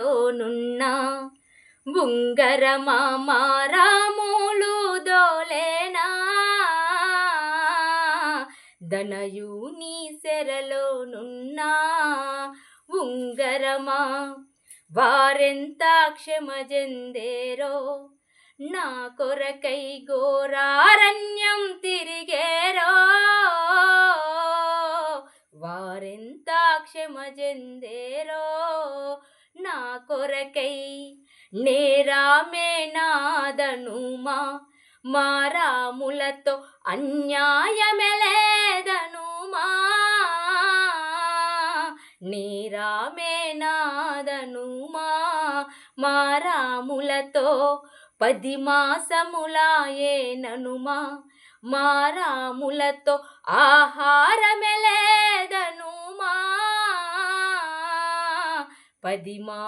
నున్నా ఉంగరమా మారాములు దోలేనా? దనయుని సెరలోనున్నా ఉంగరమా? వారెంత క్షమజందేరో నా కొరకై ఘోరారణ్యం తిరిగేరో? వారెంత క్షమజందేరో నా కొరకై నేరామే నాదనుమా మారాములతో అన్యాయమెలేదనుమా నేరామే నాదనుమా మారాములతో పది మాసములాయేననుమా మారాములతో ఆహారమే పది మా